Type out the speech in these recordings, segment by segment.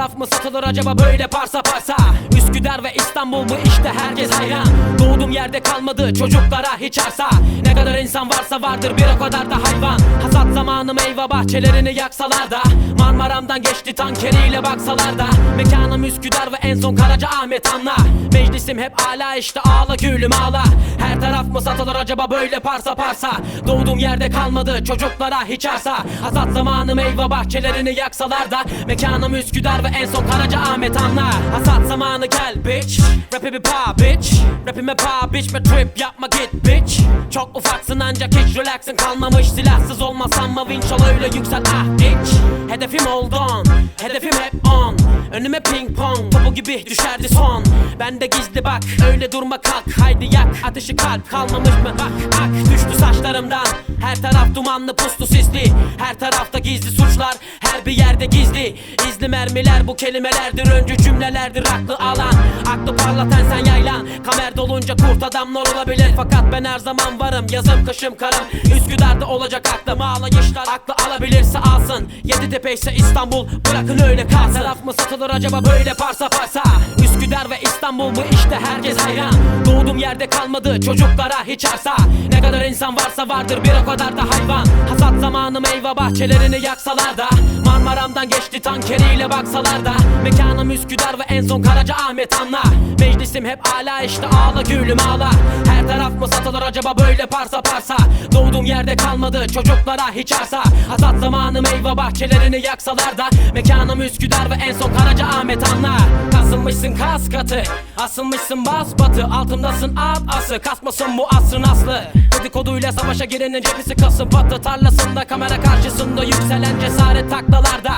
taraf mı satılır acaba böyle parsa parsa? Üsküdar ve İstanbul bu işte herkes hayran. Doğduğum yerde kalmadı çocuklara hiç arsa. Ne kadar insan varsa vardır bir o kadar da hayvan. Hasat zamanı meyve bahçelerini yaksalar da. Marmaram'dan geçti tankeriyle baksalar da. Mekanım Üsküdar ve en son Karaca Ahmet Anla Meclisim hep ala işte ağla gülüm ağla. Her taraf mı satılır acaba böyle parsa parsa? Doğduğum yerde kalmadı çocuklara hiç arsa. Hasat zamanı meyve bahçelerini yaksalar da. Mekanım Üsküdar ve en son Karaca Ahmet Anla. Hasat zamanı gel bitch. Rap'i bir pa bitch. Rap'ime pa bitch. Ve trip yapma git bitch. Çok ufaksın ancak hiç relaxın kalmamış. Silahsız olmasam mı vinç ol öyle yüksel. Ah bitch. Hedefim oldun Hedefim hep on. Önüme ping pong. Topu gibi düşerdi son. Ben de gizli bak Öyle durma kalk. Haydi yak Ateşi kalp kalmamış mı? Bak ak Düştü saçlarımdan. Her taraf dumanlı puslu sisli. Her tarafta gizli suçlar. Her bir yerde gizli. İzli mermiler bu kelimelerdir Öncü cümlelerdir aklı alan. Aklı parlatan sen yaylan. Kamer dolunca kurt adamlar olabilir. Fakat ben her zaman varım Yazım kışım karım. Üsküdar'da olacak aklım ağlayışlar Aklı alabilirse alsın. Yeditepe ise İstanbul Bırakın öyle kalsın. Taraf mı satılır acaba böyle parsa parsa? Üsküdar ve İstanbul bu işte herkes hayran. Doğduğum yerde kalmadı çocuklara hiç arsa. Ne kadar insan varsa vardır bir o kadar da hayvan. Hasat zamanı meyve bahçelerini yaksalar da Marmaram'dan geçti tankeriyle baksalar da. Mekanım Üsküdar ve en son Karaca Ahmet Anla. Meclisim hep ala işte ağla gülüm ağla taraf mı satılır acaba böyle parsa parsa? Doğduğum yerde kalmadı çocuklara hiç arsa. Hasat zamanı meyve bahçelerini yaksalar da Mekanım Üsküdar ve en son Karaca Ahmet Anla. Kasılmışsın kas katı Asılmışsın bas batı. Altındasın at ası Kasmasın bu asrın aslı. Dedikoduyla savaşa girenin cephesi kasıp batı Tarlasında. Kamera karşısında yükselen cesaret taklalarda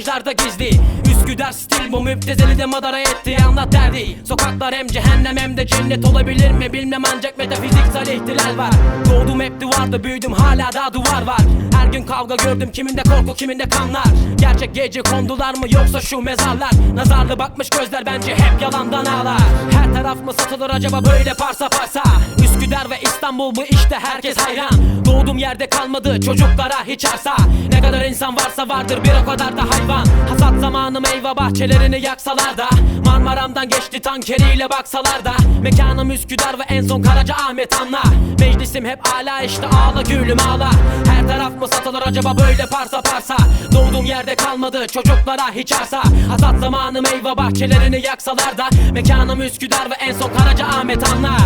Makyajlarda gizli. Üsküdar stil bu müptezeli de madara etti. Anlat derdi Sokaklar hem cehennem hem de cennet olabilir mi? Bilmem ancak metafiziksel ihtilal var. Doğdum hep duvarda büyüdüm hala daha duvar var. Her gün kavga gördüm kiminde korku kiminde kanlar. Gerçek gece kondular mı yoksa şu mezarlar? Nazarlı bakmış gözler bence hep yalandan ağlar. Her taraf mı satılır acaba böyle parsa parsa. Üsküdar ve İstanbul bu işte herkes hayran. Doğduğum yerde kalmadı çocuklara hiç arsa. Ne kadar insan varsa vardır bir o kadar da hayvan. Hasat zamanı meyve bahçelerini yaksalar da. Marmaram'dan geçti tankeriyle baksalar da. Mekanım Üsküdar ve en son Karaca Ahmet Anla. Meclisim hep ala işte ağla gülüm ağla. Her taraf mı satılır acaba böyle parsa parsa? Doğduğum yerde kalmadı çocuklara hiç arsa. Hasat zamanı meyve bahçelerini yaksalar da. Mekanım Üsküdar ve en son Karaca Ahmet Anla